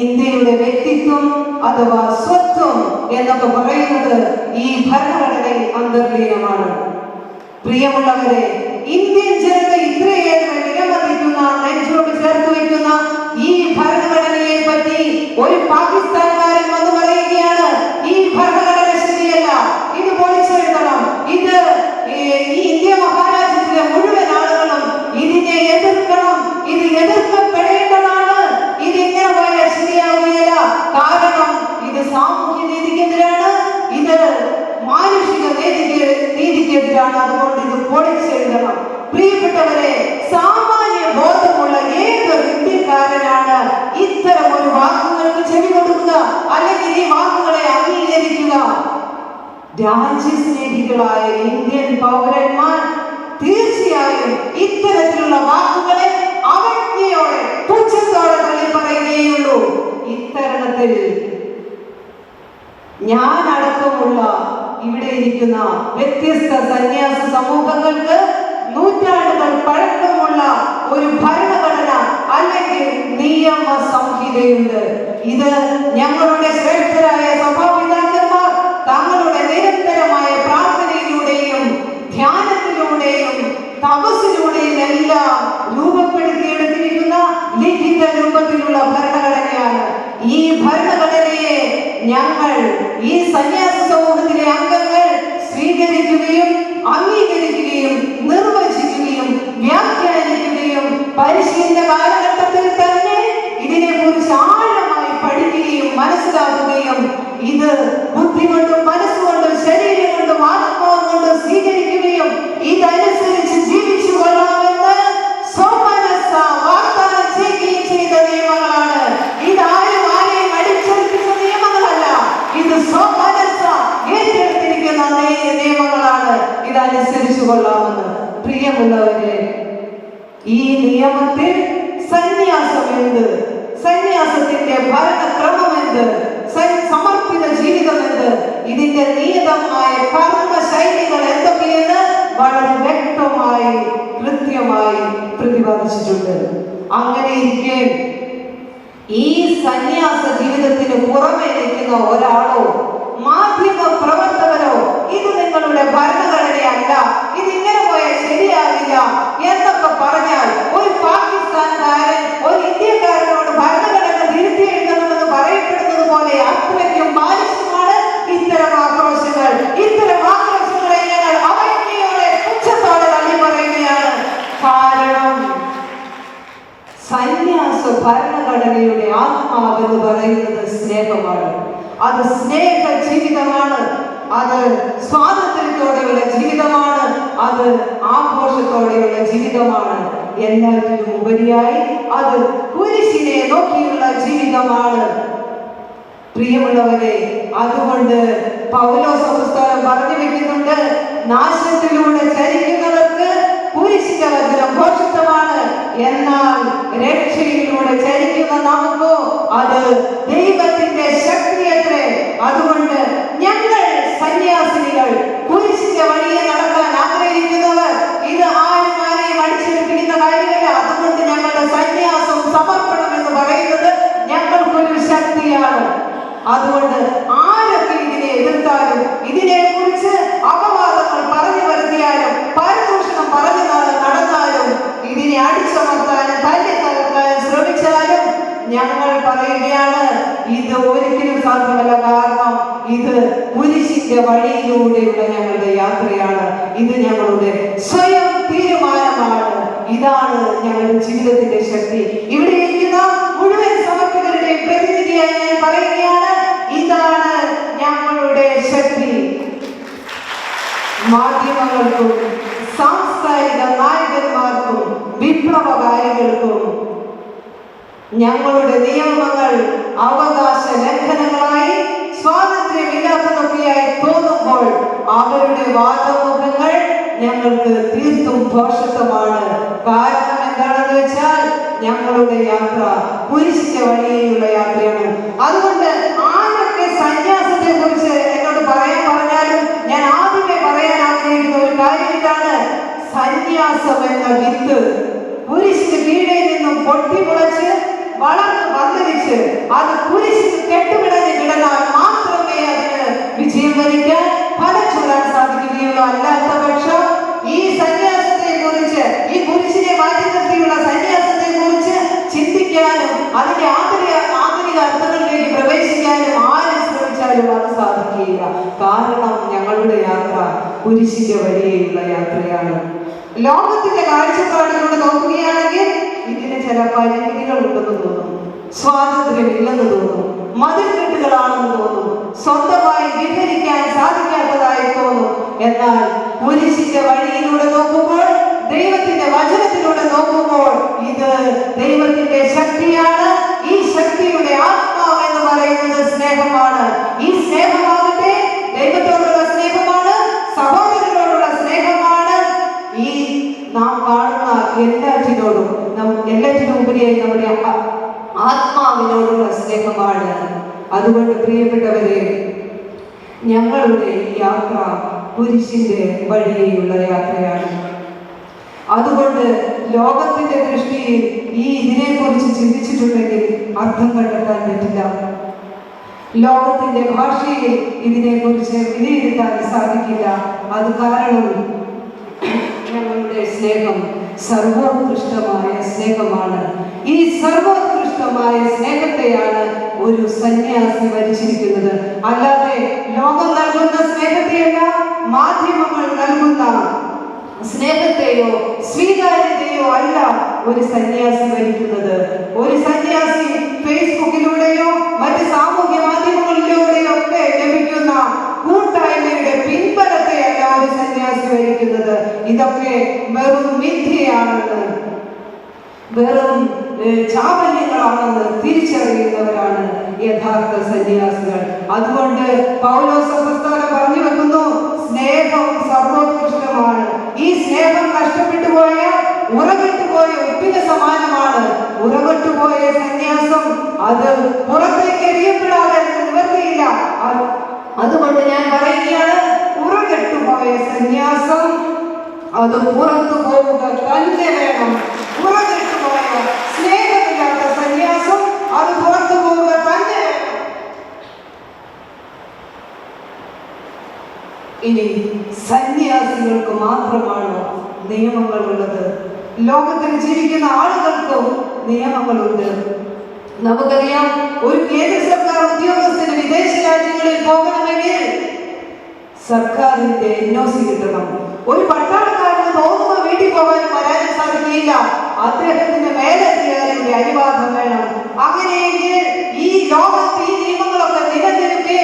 ഇന്ത്യയുടെ വ്യക്തിത്വം അഥവാ സ്വത്വം എന്നൊക്കെ പറയുന്നത് ഈ ഭരണഘടനയിൽ അന്തർലീനമാണ്. പ്രിയമുള്ളവരെ ഇന്ത്യൻ ജനത ഇത്രയേറെ വിലമതിക്കുന്ന നെഞ്ചോട് ചേർത്ത് വയ്ക്കുന്ന ഈ ഭരണഘടനയെ പറ്റി ഒരു പാകിസ്ഥാൻകാരൻ പ്രിയപ്പെട്ടവരെ സാമാന്യ ബോധമുള്ള ഏത് ഇന്ത്യക്കാരനാണ് ഇത്തരം ഒരു വാക്കുകൾക്ക് ചെവി കൊടുക്കുക? അല്ലെങ്കിൽ ഈ വാക്കുകളെ അംഗീകരിക്കുക? രാജ്യസ്നേഹികളായ ഇന്ത്യൻ പൗരന്മാർ തീർച്ചയായും ഇത്തരത്തിലുള്ള വാക്കുകളെ അവജ്ഞയോടെ പുച്ഛത്തോടെ തള്ളി പറയുകയുള്ളൂ ഇത്തരണത്തിൽ ഞാൻ ഇവിടെ ഇരിക്കുന്ന വ്യത്യസ്ത സന്യാസ സമൂഹങ്ങൾക്ക് ഈ സന്യാസ സമൂഹത്തിലെ അംഗങ്ങൾ സ്വീകരിക്കുകയും അംഗീകരിക്കുകയും നിർവചിക്കുകയും വ്യാഖ്യാനിക്കുകയും പരിശീലന കാലഘട്ടത്തിൽ തന്നെ ഇതിനെ കുറിച്ച് ആഴമായി പഠിക്കുകയും മനസ്സിലാക്കുകയും ഇത് ബുദ്ധി കൊണ്ടും മനസ്സുകൊണ്ടും ശരീരം കൊണ്ടും ആത്മാവ് കൊണ്ടും സ്വീകരിക്കുകയും ഇതനുസരിച്ച് അങ്ങനെ ഇരിക്കെ ഈ സന്യാസ ജീവിതത്തിന് പുറമെ നിൽക്കുന്ന ഒരാളോ മാധ്യമ പ്രവർത്തകരോ ഇത് നിങ്ങളുടെ ഭരണഘടനയല്ല. ഇത് ഇങ്ങനെ പോയാൽ ശരിയാകില്ല എന്നൊക്കെ പറഞ്ഞാൽ ഒരു പാകിസ്ഥാൻകാരൻ ഒരു ഇന്ത്യക്കാരനോട് ഭരണഘടന തിരുത്തി എഴുതണമെന്ന് പറയപ്പെടുന്നത് പോലെ അത്രയ്ക്കും ബാലിശമാണ് ഇത്തരം ആക്രോശങ്ങൾ ഇത്തരം ആക്രോശങ്ങളെ ഞങ്ങൾ അവജ്ഞയോടെ പുച്ഛത്തോടെ തള്ളി പറയുകയാണ് കാരണം സന്യാസ ഭരണഘടനയുടെ ആത്മാവെന്ന് പറയുന്നത് സ്നേഹമാണ്. അത് സ്നേഹ ജീവിതമാണ് അത് സ്വാതന്ത്ര്യത്തോടെയുള്ള ജീവിതമാണ്. അത് ആഘോഷത്തോടെയുള്ള ജീവിതമാണ്. എല്ലാത്തിനും ഉപരിയായി അത് കുരിശിനെ നോക്കിയുള്ള ജീവിതമാണ്. പ്രിയമുള്ളവരെ അതുകൊണ്ട് പൗലോസ് സംസ്ഥാനം പറഞ്ഞു വെക്കുന്നുണ്ട് നാശത്തിലൂടെ ചരിക്കുന്നവർക്ക് കുരിശിന്റെ വചനം ഘോഷിതമാണ് എന്നാൽ രക്ഷയിലൂടെ ചരിക്കുന്ന നമുക്കോ അത് ദൈവത്തിന്റെ ശക്തി ശക്തിയത്രേ അതുകൊണ്ട് ഞങ്ങൾ സന്യാസിനികൾ കുരിശിന്റെ വഴിയെ നടക്കാൻ ആഗ്രഹിക്കുന്നവർ. ഇത് ആരും ആരെയും അടിച്ചെടുപ്പിക്കുന്ന കാര്യമല്ല. അതുകൊണ്ട് ഞങ്ങളുടെ സന്യാസം സമർപ്പണം എന്ന് പറയുന്നത് ഞങ്ങൾക്കൊരു ശക്തിയാണ്. അതുകൊണ്ട് ആരൊക്കെ ഇതിനെ എതിർത്താലും ഇതിനെ കുറിച്ച് അപവാദങ്ങൾ പറഞ്ഞു വരുത്തിയാലും പരദൂഷണം പറഞ്ഞു നട- നടന്നാലും ഇതിനെ അടിച്ചമർത്താനും തല്ലി തകർക്കാനും ശ്രമിച്ചാലും ഞങ്ങൾ പറയുകയാണ് ഇത് ഒരിക്കലും സാധ്യമല്ല കാരണം ഇത് കുരിശിന്റെ വഴിയിലൂടെയുള്ള ഞങ്ങളുടെ യാത്രയാണ് ഇത് ഞങ്ങളുടെ സ്വയം തീരുമാനമാണ്. ഇതാണ് ഞങ്ങളുടെ ജീവിതത്തിന്റെ ശക്തി. ഇവിടെ ഇരിക്കുന്ന മുഴുവൻ സമർപ്പകരുടെ പ്രതിനിധിയായി ഞാൻ പറയുകയാണ് ഇതാണ് ഞങ്ങളുടെ ശക്തി. മാധ്യമങ്ങൾക്കും സാംസ്കാരിക നായകന്മാർക്കും വിപ്ലവകാരികൾക്കും ഞങ്ങളുടെ നിയമങ്ങൾ അവകാശ ലംഘനങ്ങളായി സ്വാതന്ത്ര്യമില്ലാത്തതൊക്കെയായി തോന്നുമ്പോൾ അവരുടെ വാദമുഖങ്ങൾ ഞങ്ങൾക്ക് തീർത്തും ദോഷത്വമാണ്. കാരണം എന്താണെന്ന് വെച്ചാൽ ഞങ്ങളുടെ യാത്ര കുരിശിന്റെ വഴിയിലുള്ള യാത്രയാണ്. അതുകൊണ്ട് ആരൊക്കെ സന്യാസത്തെ കുറിച്ച് എന്നോട് പറയാൻ പറഞ്ഞാലും ഞാൻ ആദ്യമേ പറയാൻ ആഗ്രഹിക്കുന്ന ഒരു കാര്യം ഇതാണ്. സന്യാസം എന്ന വിത്ത് കുരിശിന് കീഴേ നിന്നും പൊട്ടിമുളച്ച് വളർന്ന് പന്തലിച്ച് അത് കുരിശിന് കെട്ടുപിടഞ്ഞ് കിടന്നാൽ അതിന്റെ ആന്തരിക ആന്തരിക അർത്ഥങ്ങളിലേക്ക് പ്രവേശിക്കാനും ആരും ശ്രമിച്ചാലും അത് സാധിക്കുകയില്ല. കാരണം ഞങ്ങളുടെ യാത്ര കുരിശിന്റെ വഴിയുള്ള യാത്രയാണ്. ലോകത്തിന്റെ കാഴ്ചപ്പാടിലൂടെ നോക്കുകയാണെങ്കിൽ ഇതിന് ചില പരിമിതികൾ ഉണ്ടെന്ന് തോന്നും. സ്വാതന്ത്ര്യമില്ലെന്ന് തോന്നും. മതിൽക്കെട്ടുകളാണെന്ന് തോന്നും. സ്വന്തമായി വിഹരിക്കാൻ സാധിക്കാത്തതായി തോന്നും. എന്നാൽ കുരിശിന്റെ വഴിയിലൂടെ നോക്കുമ്പോൾ ദൈവത്തിന്റെ വചനത്തിലൂടെ നോക്കുമ്പോൾ ഇത് ദൈവത്തിന്റെ ശക്തിയാണ്. ഈ ശക്തിയുടെ ആത്മാവ് എന്ന് പറയുന്നത് സ്നേഹമാണ്. ഈ സ്നേഹമാകട്ടെ ദൈവത്തോടുള്ള സ്നേഹമാണ് സഹോദരനോടുള്ള സ്നേഹമാണ്. ഈ നാം കാണുന്ന എല്ലാറ്റിനോടും എല്ലാറ്റിനും ഉപരിയായി നമ്മുടെ ആത്മാവിനോടുള്ള സ്നേഹമാണ്. അതുകൊണ്ട് പ്രിയപ്പെട്ടവരെ ഞങ്ങളുടെ യാത്ര കുരിശിന്റെ വഴിയുള്ള യാത്രയാണ്. അതുകൊണ്ട് ലോകത്തിന്റെ ദൃഷ്ടിയിൽ ഈ ഇതിനെക്കുറിച്ച് ചിന്തിച്ചിട്ടുണ്ടെങ്കിൽ അർത്ഥം കണ്ടെത്താൻ പറ്റില്ല. ലോകത്തിന്റെ ഭാഷയിൽ ഇതിനെക്കുറിച്ച് വിലയിരുത്താൻ സാധിക്കില്ല. അത് കാരണം ഞങ്ങളുടെ സ്നേഹം സർവോത്കൃഷ്ടമായ സ്നേഹമാണ്. ഈ സർവോത്കൃഷ്ടമായ സ്നേഹത്തെയാണ് ഒരു സന്യാസി വരിച്ചിരിക്കുന്നത് അല്ലാതെ ലോകം നൽകുന്ന സ്നേഹത്തെയല്ല മാധ്യമങ്ങൾ നൽകുന്ന സ്നേഹത്തെയോ സ്വീകാര്യതയോ അല്ല ഒരു സന്യാസി വരിക്കുന്നത് ഒരു സന്യാസി ഫേസ്ബുക്കിലൂടെയോ മറ്റ് സാമൂഹ്യ മാധ്യമങ്ങളിലൂടെയോ ഒക്കെ ലഭിക്കുന്ന കൂട്ടായ്മയുടെ പിൻബലത്തെയല്ല ഒരു സന്യാസി വരിക്കുന്നത് ഇതൊക്കെ വെറും മിഥ്യയാണെന്ന് വെറും ചാപല്യങ്ങളാണെന്ന് തിരിച്ചറിയുന്നവരാണ് യഥാർത്ഥ സന്യാസികൾ. അതുകൊണ്ട് പൗലോസ് പ്രസ്ഥാനം പറഞ്ഞു വെക്കുന്നു സ്നേഹം സർവോത്കൃഷ്ടമാണ്. ഈ സ്നേഹം നഷ്ടപ്പെട്ടു പോയ ഉറവിട്ടു പോയ ഉപ്പിന് സമാനമാണ്. ഉറവിട്ടു പോയ സന്യാസം അത് പുറത്തേക്ക് എറിയപ്പെടാതെ നിവർത്തിയില്ല. അത് അതുകൊണ്ട് ഞാൻ പറയുകയാണ് ഉറവിട്ടു പോയ സന്യാസം അത് പുറത്തു പോവുക തന്നെ വേണം. ഉറവിട്ടു പോയ സ്നേഹമില്ലാത്ത സന്യാസം അത് പുറത്തു പോവുക തന്നെ ഇനി സന്യാസികൾക്ക് മാത്രമാണ് നിയമങ്ങളുള്ളത്. ലോകത്തിൽ ജീവിക്കുന്ന ആളുകൾക്കും നിയമങ്ങളുണ്ട്. നമുക്കറിയാം ഒരു കേന്ദ്ര സർക്കാർ ഉദ്യോഗസ്ഥന് വിദേശ രാജ്യങ്ങളിൽ പോകണമെങ്കിൽ സർക്കാരിന്റെ എൻ ഒ സി കിട്ടണം. ഒരു പട്ടാളക്കാരന് തോന്നുമ്പോൾ വീട്ടിൽ പോകാനും വരാനും സാധിക്കില്ല അദ്ദേഹത്തിന്റെ മേലധികാരിയുടെ അനുവാദം വേണം. അങ്ങനെയെങ്കിൽ ഈ ലോകത്ത് ഈ നിയമങ്ങളൊക്കെ നിലനിൽക്കെ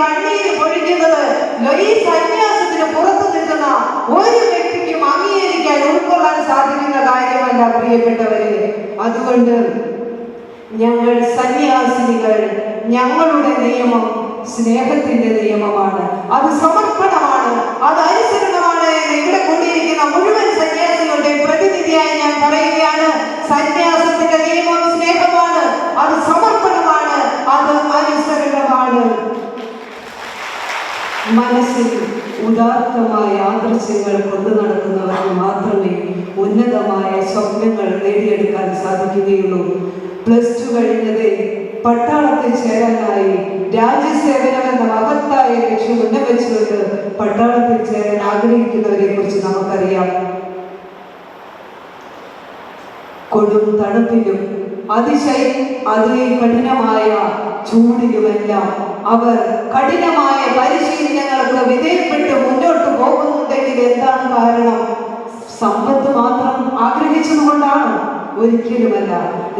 കണ്ണീര് പൊഴിക്കുന്നത് ഈ സന്യാസത്തിന് പുറത്തു നിൽക്കുന്ന ഒരു വ്യക്തിക്കും അംഗീകരിക്കാൻ ഉൾക്കൊള്ളാൻ സാധിക്കുന്ന കാര്യമല്ല പ്രിയപ്പെട്ടവരെ. അതുകൊണ്ട് ഞങ്ങൾ സന്യാസിനികൾ ഞങ്ങളുടെ നിയമം സ്നേഹത്തിന്റെ നിയമമാണ്. അത് സമർപ്പണമാണ്. അത് മനസ്സിൽ ഉദാത്തമായ ആദർശങ്ങൾ കൊണ്ടു നടക്കുന്നവർക്ക് മാത്രമേ ഉന്നതമായ സ്വപ്നങ്ങൾ നേടിയെടുക്കാൻ സാധിക്കുകയുള്ളൂ. പ്ലസ് ടു കഴിഞ്ഞത് പട്ടാളത്തിൽ ചേരാനായി രാജ്യസേവനം എന്ന മഹത്തായ ലക്ഷ്യം മുന്നേ വെച്ചുകൊണ്ട് പട്ടാളത്തിൽ ചേരാൻ ആഗ്രഹിക്കുന്നവരെ കുറിച്ച് നമുക്കറിയാം. കൊടും തണുപ്പിലും അതിശയ അതി കഠിനമായ ചൂടിലുമെല്ലാം അവർ കഠിനമായ പരിശീലനങ്ങൾക്ക് വിധേയപ്പെട്ട് മുന്നോട്ട് പോകുന്നുണ്ടെങ്കിൽ എന്താണ് കാരണം? സമ്പത്ത് മാത്രം ആഗ്രഹിച്ചതുകൊണ്ടാണ്. ഒരിക്കലുമല്ല.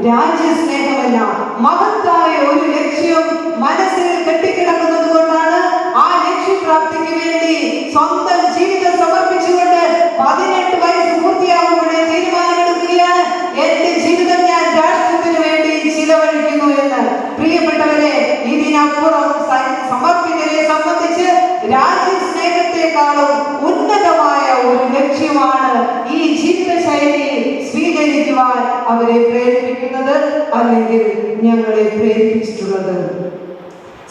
രാജ്യസ്നേഹമല്ല. മഹത്തായ ഒരു ലക്ഷ്യം മനസ്സിൽ കെട്ടിക്കിടക്കുന്നത് കൊണ്ടാണ് ആ ലക്ഷ്യപ്രാപ്തിക്ക് വേണ്ടി സ്വന്തം ജീവിതം പ്രിയപ്പെട്ടവരെ ഇതിനപ്പുറം സമർപ്പിക്കലെ സംബന്ധിച്ച് രാജ്യസ്നേഹത്തെക്കാളും ഉന്നതമായ ഒരു ലക്ഷ്യമാണ് ഈ ജീവിതശൈലി സ്വീകരിക്കുവാൻ അവരെ പ്രേരിപ്പിക്കുന്നത് അല്ലെങ്കിൽ ഞങ്ങളെ പ്രേരിപ്പിച്ചിട്ടുള്ളത്.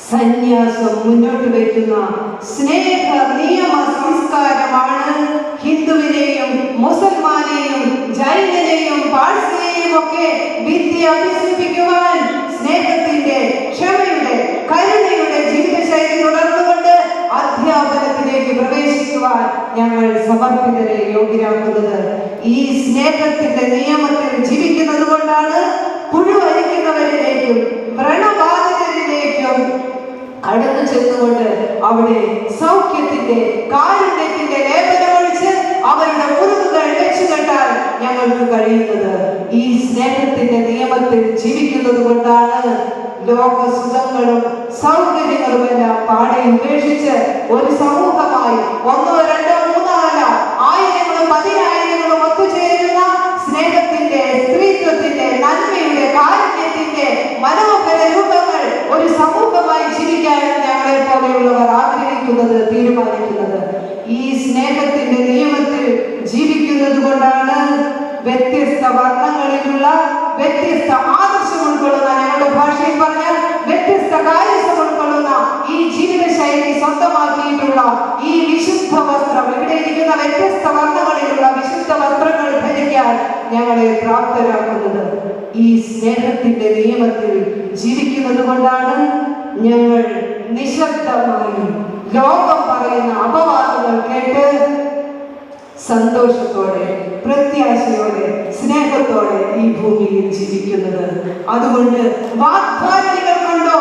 സന്യാസം മുന്നോട്ട് വയ്ക്കുന്ന സ്നേഹ നിയമ സംസ്കാരമാണ് ഹിന്ദുവിനെയും മുസൽമാനെയും ജൈനനെയും പാഴ്സിയെയും ഒക്കെ വിദ്യ അഭ്യസിപ്പിക്കുവാൻ പ്രവേശിക്കുവാൻ ഞങ്ങൾ സമർപ്പിതരെ യോഗ്യരാക്കുന്നത്. ഈ സ്നേഹത്തിന്റെ നിയമത്തിൽ ജീവിക്കുന്നത് കൊണ്ടാണ് പുഴുവരിക്കുന്നവരിലേക്കും വ്രണബാധിതരിലേക്കും കടന്നു ചെന്നുകൊണ്ട് അവിടെ സൗഖ്യത്തിന്റെ കാരുണ്യത്തിന്റെ ലേപനമൊഴിച്ച് അവരുടെ മുറിവുകൾ വെച്ചു കെട്ടാൻ ഞങ്ങൾക്ക് കഴിയുന്നത്. ഈ സ്നേഹത്തിന്റെ നിയമത്തിൽ ജീവിക്കുന്നത് കൊണ്ടാണ് ലോകസുഖങ്ങളും സൗകര്യങ്ങളുമെല്ലാം പാടെ ഉപേക്ഷിച്ച് ഒരു സമൂഹമായി ഒന്നോ രണ്ടോ ഞങ്ങളെ പ്രാപ്തരാക്കുന്നത് ഈ സ്നേഹത്തിന്റെ നിയമത്തിൽ ജീവിക്കുന്നത് കൊണ്ടാണ് ഞങ്ങൾ നിശബ്ദമായി ലോകം പറയുന്ന അപവാദങ്ങൾ കേട്ട് സന്തോഷത്തോടെ പ്രത്യാശയോടെ സ്നേഹത്തോടെ ഈ ഭൂമിയിൽ ജീവിക്കുന്നത്. അതുകൊണ്ട് വാഗ്ദാനികൾ കൊണ്ടോ